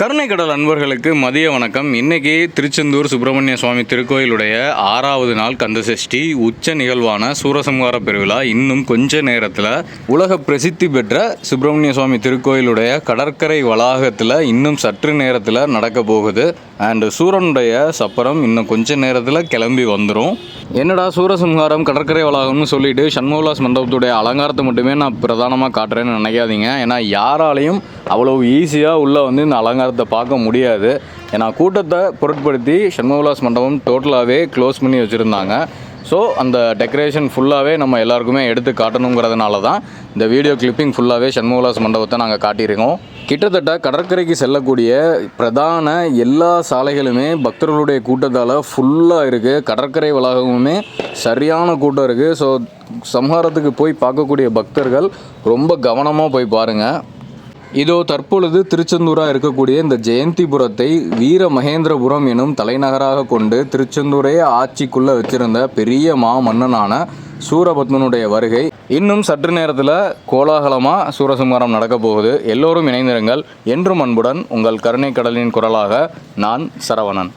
கருணைக்கடல் அன்பர்களுக்கு மதிய வணக்கம். இன்னைக்கு திருச்செந்தூர் சுப்பிரமணிய சுவாமி திருக்கோயிலுடைய ஆறாவது நாள் கந்தசஷ்டி உச்ச நிகழ்வான சூரசம்ஹார பெருவிழா. இன்னும் கொஞ்ச நேரத்தில் உலக பிரசித்தி பெற்ற சுப்பிரமணிய சுவாமி திருக்கோயிலுடைய கடற்கரை வளாகத்தில் இன்னும் சற்று நேரத்தில் நடக்க போகுது. அண்டு சூரனுடைய சப்பரம் இன்னும் கொஞ்ச நேரத்தில் கிளம்பி வந்துடும் என்னடா சூரசம்ஹாரம் கடற்கரை வளாகம்னு சொல்லிட்டு சண்முகலாஸ் மண்டபத்துடைய அலங்காரத்தை மட்டுமே நான் பிரதானமாக காட்டுறேன்னு நினைக்காதீங்க. ஏன்னா யாராலையும் அவ்வளோ ஈஸியாக உள்ளே வந்து இந்த அலங்காரத்தை பார்க்க முடியாது. ஏன்னா கூட்டத்தை பொருட்படுத்தி சண்முகலாஸ் மண்டபம் டோட்டலாகவே க்ளோஸ் பண்ணி வச்சுருந்தாங்க. ஸோ அந்த டெக்கரேஷன் ஃபுல்லாகவே நம்ம எல்லாருக்குமே எடுத்து காட்டணுங்கிறதுனால தான் இந்த வீடியோ கிளிப்பிங் ஃபுல்லாகவே சண்முகலாஸ் மண்டபத்தை நாங்கள் காட்டியிருக்கோம். கிட்டத்தட்ட கடற்கரைக்கு செல்லக்கூடிய பிரதான எல்லா சாலைகளுமே பக்தர்களுடைய கூட்டத்தால் ஃபுல்லாக இருக்குது கடற்கரை வளாகமுமே சரியான கூட்டம் இருக்குது ஸோ சம்ஹாரத்துக்கு போய் பார்க்கக்கூடிய பக்தர்கள் ரொம்ப கவனமாக போய் பாருங்கள் இதோ தற்பொழுது திருச்செந்தூராக இருக்கக்கூடிய இந்த ஜெயந்திபுரத்தை வீர மகேந்திரபுரம் எனும் தலைநகராக கொண்டு திருச்செந்தூரே ஆட்சிக்குள்ளே வச்சிருந்த பெரிய மா மன்னனான சூரபத்மனுடைய வருகை இன்னும் சற்று நேரத்தில் கோலாகலமாக சூரசம்ஹாரம் நடக்கப் போகுது. எல்லோரும் இணைந்திருங்கள். என்றும் அன்புடன் உங்கள் கருணை கடலின் குரலாக நான் சரவணன்.